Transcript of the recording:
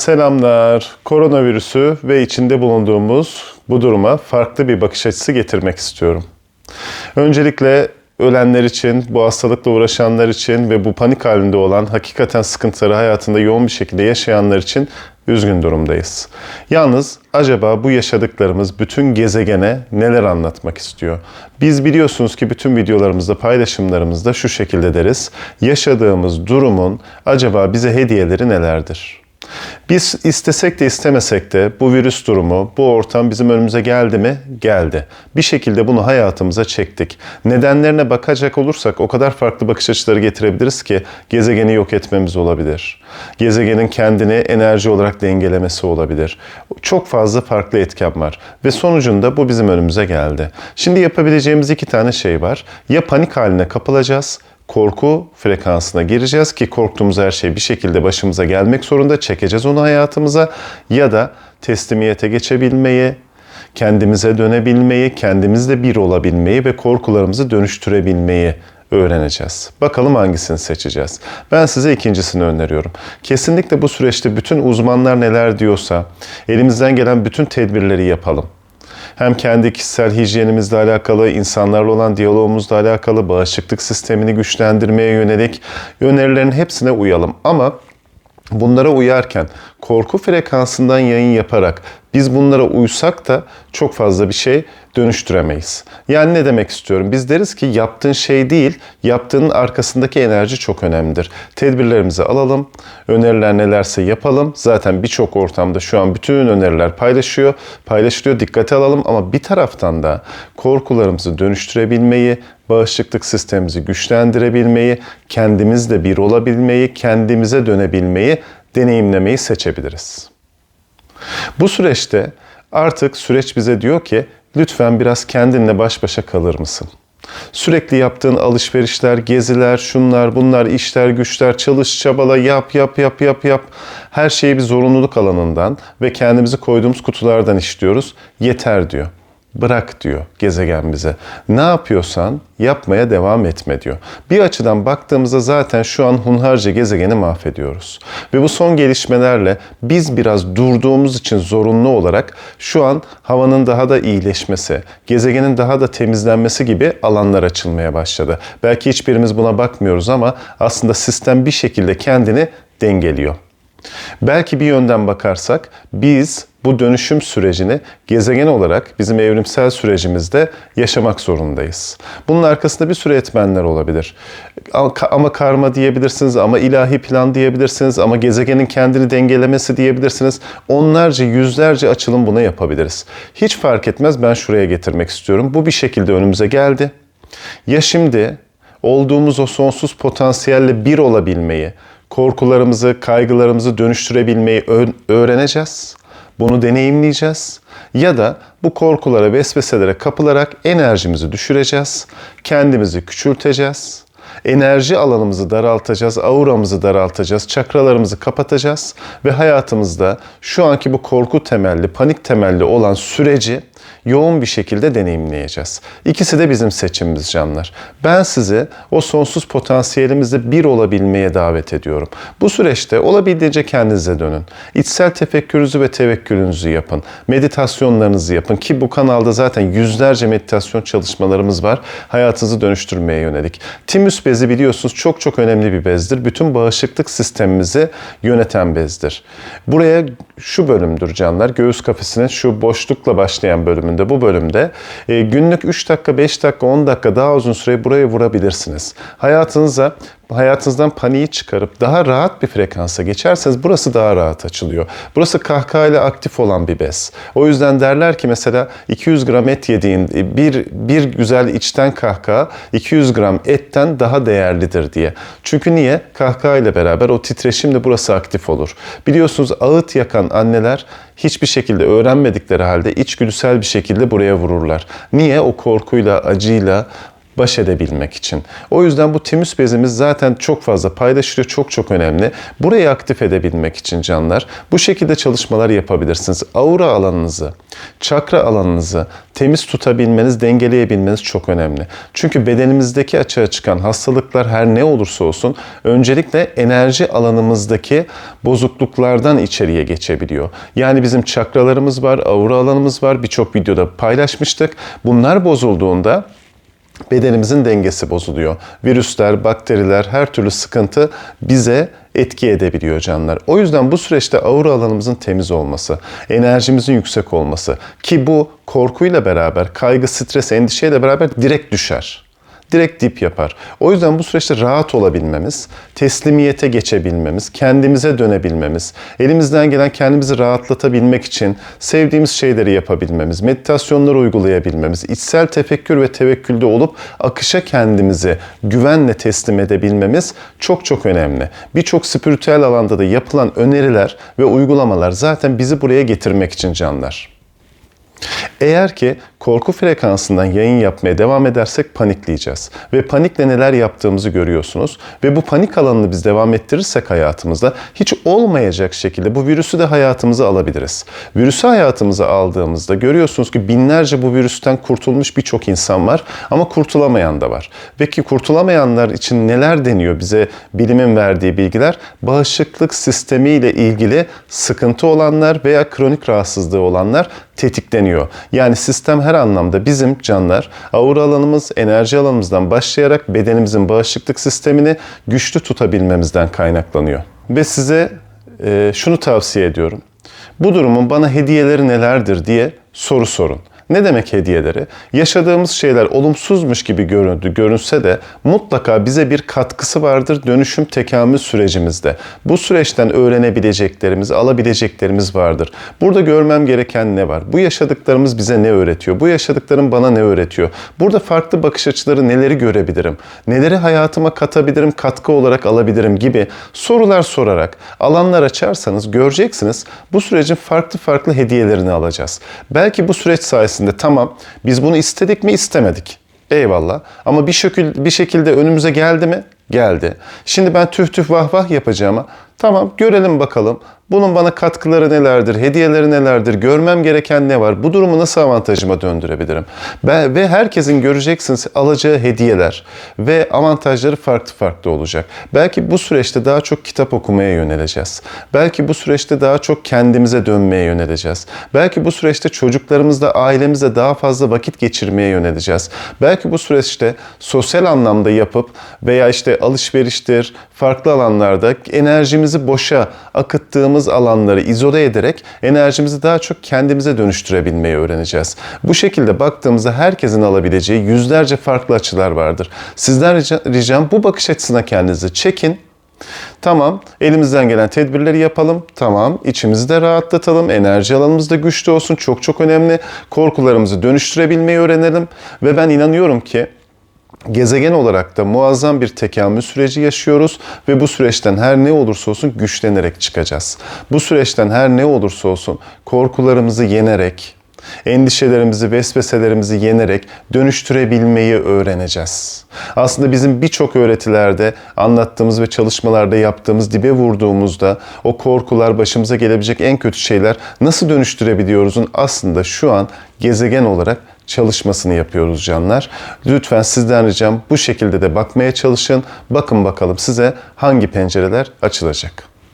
Selamlar. Koronavirüsü ve içinde bulunduğumuz bu duruma farklı bir bakış açısı getirmek istiyorum. Öncelikle ölenler için, bu hastalıkla uğraşanlar için ve bu panik halinde olan hakikaten sıkıntıları hayatında yoğun bir şekilde yaşayanlar için üzgün durumdayız. Yalnız acaba bu yaşadıklarımız bütün gezegene neler anlatmak istiyor? Biz biliyorsunuz ki bütün videolarımızda, paylaşımlarımızda şu şekilde deriz. Yaşadığımız durumun acaba bize hediyeleri nelerdir? Biz istesek de istemesek de bu virüs durumu, bu ortam bizim önümüze geldi mi? Geldi. Bir şekilde bunu hayatımıza çektik. Nedenlerine bakacak olursak o kadar farklı bakış açıları getirebiliriz ki gezegeni yok etmemiz olabilir. Gezegenin kendini enerji olarak dengelemesi olabilir. Çok fazla farklı etken var ve sonucunda bu bizim önümüze geldi. Şimdi yapabileceğimiz iki tane şey var. Ya panik haline kapılacağız korku frekansına gireceğiz ki korktuğumuz her şey bir şekilde başımıza gelmek zorunda çekeceğiz onu hayatımıza ya da teslimiyete geçebilmeyi, kendimize dönebilmeyi, kendimizle bir olabilmeyi ve korkularımızı dönüştürebilmeyi öğreneceğiz. Bakalım hangisini seçeceğiz. Ben size ikincisini öneriyorum. Kesinlikle bu süreçte bütün uzmanlar neler diyorsa elimizden gelen bütün tedbirleri yapalım hem kendi kişisel hijyenimizle alakalı, insanlarla olan diyalogumuzla alakalı, bağışıklık sistemini güçlendirmeye yönelik önerilerin hepsine uyalım. Ama bunlara uyarken korku frekansından yayın yaparak biz bunlara uysak da çok fazla bir şey dönüştüremeyiz. Yani ne demek istiyorum? Biz deriz ki yaptığın şey değil, yaptığının arkasındaki enerji çok önemlidir. Tedbirlerimizi alalım, öneriler nelerse yapalım. Zaten birçok ortamda şu an bütün öneriler paylaşıyor, paylaşılıyor. Dikkate alalım ama bir taraftan da korkularımızı dönüştürebilmeyi, bağışıklık sistemimizi güçlendirebilmeyi, kendimizle bir olabilmeyi, kendimize dönebilmeyi, deneyimlemeyi seçebiliriz. Bu süreçte artık süreç bize diyor ki lütfen biraz kendinle baş başa kalır mısın? Sürekli yaptığın alışverişler, geziler, şunlar, bunlar, işler, güçler, çalış, çabala, yap, yap, yap, yap, yap. Her şeyi bir zorunluluk alanından ve kendimizi koyduğumuz kutulardan işliyoruz. Yeter diyor. Bırak diyor gezegen bize. Ne yapıyorsan yapmaya devam etme diyor. Bir açıdan baktığımızda zaten şu an hunharca gezegeni mahvediyoruz. Ve bu son gelişmelerle biz biraz durduğumuz için zorunlu olarak şu an havanın daha da iyileşmesi, gezegenin daha da temizlenmesi gibi alanlar açılmaya başladı. Belki hiçbirimiz buna bakmıyoruz ama aslında sistem bir şekilde kendini dengeliyor. Belki bir yönden bakarsak biz bu dönüşüm sürecini gezegen olarak bizim evrimsel sürecimizde yaşamak zorundayız. Bunun arkasında bir sürü etmenler olabilir. Ama karma diyebilirsiniz, ama ilahi plan diyebilirsiniz, ama gezegenin kendini dengelemesi diyebilirsiniz. Onlarca, yüzlerce açılım buna yapabiliriz. Hiç fark etmez ben şuraya getirmek istiyorum. Bu bir şekilde önümüze geldi. Ya şimdi olduğumuz o sonsuz potansiyelle bir olabilmeyi, korkularımızı, kaygılarımızı dönüştürebilmeyi öğreneceğiz. Bunu deneyimleyeceğiz. Ya da bu korkulara, vesveselere kapılarak enerjimizi düşüreceğiz. Kendimizi küçülteceğiz. Enerji alanımızı daraltacağız, auramızı daraltacağız, çakralarımızı kapatacağız ve hayatımızda şu anki bu korku temelli, panik temelli olan süreci yoğun bir şekilde deneyimleyeceğiz. İkisi de bizim seçimimiz canlar. Ben sizi o sonsuz potansiyelimizde bir olabilmeye davet ediyorum. Bu süreçte olabildiğince kendinize dönün. İçsel tefekkürünüzü ve tevekkülünüzü yapın. Meditasyonlarınızı yapın ki bu kanalda zaten yüzlerce meditasyon çalışmalarımız var. Hayatınızı dönüştürmeye yönelik. Timüs bezi biliyorsunuz çok çok önemli bir bezdir. Bütün bağışıklık sistemimizi yöneten bezdir. Buraya şu bölümdür canlar. Göğüs kafesinin şu boşlukla başlayan bölümünde bu bölümde e, günlük 3 dakika, 5 dakika, 10 dakika daha uzun süre buraya vurabilirsiniz. Hayatınıza hayatınızdan paniği çıkarıp daha rahat bir frekansa geçerseniz burası daha rahat açılıyor. Burası kahkahayla aktif olan bir bez. O yüzden derler ki mesela 200 gram et yediğin bir, bir güzel içten kahkaha 200 gram etten daha değerlidir diye. Çünkü niye? Kahkahayla beraber o titreşimle burası aktif olur. Biliyorsunuz ağıt yakan anneler hiçbir şekilde öğrenmedikleri halde içgüdüsel bir şekilde buraya vururlar. Niye? O korkuyla, acıyla, baş edebilmek için. O yüzden bu timüs bezimiz zaten çok fazla paylaşılıyor. Çok çok önemli. Burayı aktif edebilmek için canlar bu şekilde çalışmalar yapabilirsiniz. Aura alanınızı, çakra alanınızı temiz tutabilmeniz, dengeleyebilmeniz çok önemli. Çünkü bedenimizdeki açığa çıkan hastalıklar her ne olursa olsun öncelikle enerji alanımızdaki bozukluklardan içeriye geçebiliyor. Yani bizim çakralarımız var, aura alanımız var. Birçok videoda paylaşmıştık. Bunlar bozulduğunda bedenimizin dengesi bozuluyor. Virüsler, bakteriler, her türlü sıkıntı bize etki edebiliyor canlar. O yüzden bu süreçte aura alanımızın temiz olması, enerjimizin yüksek olması ki bu korkuyla beraber, kaygı, stres, endişeyle beraber direkt düşer direkt dip yapar. O yüzden bu süreçte rahat olabilmemiz, teslimiyete geçebilmemiz, kendimize dönebilmemiz, elimizden gelen kendimizi rahatlatabilmek için sevdiğimiz şeyleri yapabilmemiz, meditasyonları uygulayabilmemiz, içsel tefekkür ve tevekkülde olup akışa kendimizi güvenle teslim edebilmemiz çok çok önemli. Birçok spiritüel alanda da yapılan öneriler ve uygulamalar zaten bizi buraya getirmek için canlar. Eğer ki korku frekansından yayın yapmaya devam edersek panikleyeceğiz. Ve panikle neler yaptığımızı görüyorsunuz. Ve bu panik alanını biz devam ettirirsek hayatımızda hiç olmayacak şekilde bu virüsü de hayatımıza alabiliriz. Virüsü hayatımıza aldığımızda görüyorsunuz ki binlerce bu virüsten kurtulmuş birçok insan var ama kurtulamayan da var. Ve ki kurtulamayanlar için neler deniyor bize bilimin verdiği bilgiler? Bağışıklık sistemi ile ilgili sıkıntı olanlar veya kronik rahatsızlığı olanlar tetikleniyor. Yani sistem her anlamda bizim canlar aura alanımız, enerji alanımızdan başlayarak bedenimizin bağışıklık sistemini güçlü tutabilmemizden kaynaklanıyor. Ve size e, şunu tavsiye ediyorum. Bu durumun bana hediyeleri nelerdir diye soru sorun. Ne demek hediyeleri? Yaşadığımız şeyler olumsuzmuş gibi göründü, görünse de mutlaka bize bir katkısı vardır dönüşüm tekamül sürecimizde. Bu süreçten öğrenebileceklerimiz, alabileceklerimiz vardır. Burada görmem gereken ne var? Bu yaşadıklarımız bize ne öğretiyor? Bu yaşadıklarım bana ne öğretiyor? Burada farklı bakış açıları neleri görebilirim? Neleri hayatıma katabilirim, katkı olarak alabilirim gibi sorular sorarak alanlar açarsanız göreceksiniz bu sürecin farklı farklı hediyelerini alacağız. Belki bu süreç sayesinde tamam biz bunu istedik mi istemedik. Eyvallah. Ama bir şekil bir şekilde önümüze geldi mi? Geldi. Şimdi ben tüh tüh vah vah yapacağıma tamam görelim bakalım. Bunun bana katkıları nelerdir, hediyeleri nelerdir, görmem gereken ne var, bu durumu nasıl avantajıma döndürebilirim? Ve, ve herkesin göreceksiniz alacağı hediyeler ve avantajları farklı farklı olacak. Belki bu süreçte daha çok kitap okumaya yöneleceğiz. Belki bu süreçte daha çok kendimize dönmeye yöneleceğiz. Belki bu süreçte çocuklarımızla, ailemizle daha fazla vakit geçirmeye yöneleceğiz. Belki bu süreçte sosyal anlamda yapıp veya işte alışveriştir, farklı alanlarda enerjimizi boşa akıttığımız alanları izole ederek enerjimizi daha çok kendimize dönüştürebilmeyi öğreneceğiz. Bu şekilde baktığımızda herkesin alabileceği yüzlerce farklı açılar vardır. Sizden rica- ricam bu bakış açısına kendinizi çekin. Tamam, elimizden gelen tedbirleri yapalım. Tamam, içimizi de rahatlatalım. Enerji alanımız da güçlü olsun. Çok çok önemli. Korkularımızı dönüştürebilmeyi öğrenelim. Ve ben inanıyorum ki gezegen olarak da muazzam bir tekamül süreci yaşıyoruz ve bu süreçten her ne olursa olsun güçlenerek çıkacağız. Bu süreçten her ne olursa olsun korkularımızı yenerek, endişelerimizi, vesveselerimizi yenerek dönüştürebilmeyi öğreneceğiz. Aslında bizim birçok öğretilerde anlattığımız ve çalışmalarda yaptığımız dibe vurduğumuzda o korkular başımıza gelebilecek en kötü şeyler nasıl dönüştürebiliyoruzun aslında şu an gezegen olarak çalışmasını yapıyoruz canlar. Lütfen sizden ricam bu şekilde de bakmaya çalışın. Bakın bakalım size hangi pencereler açılacak.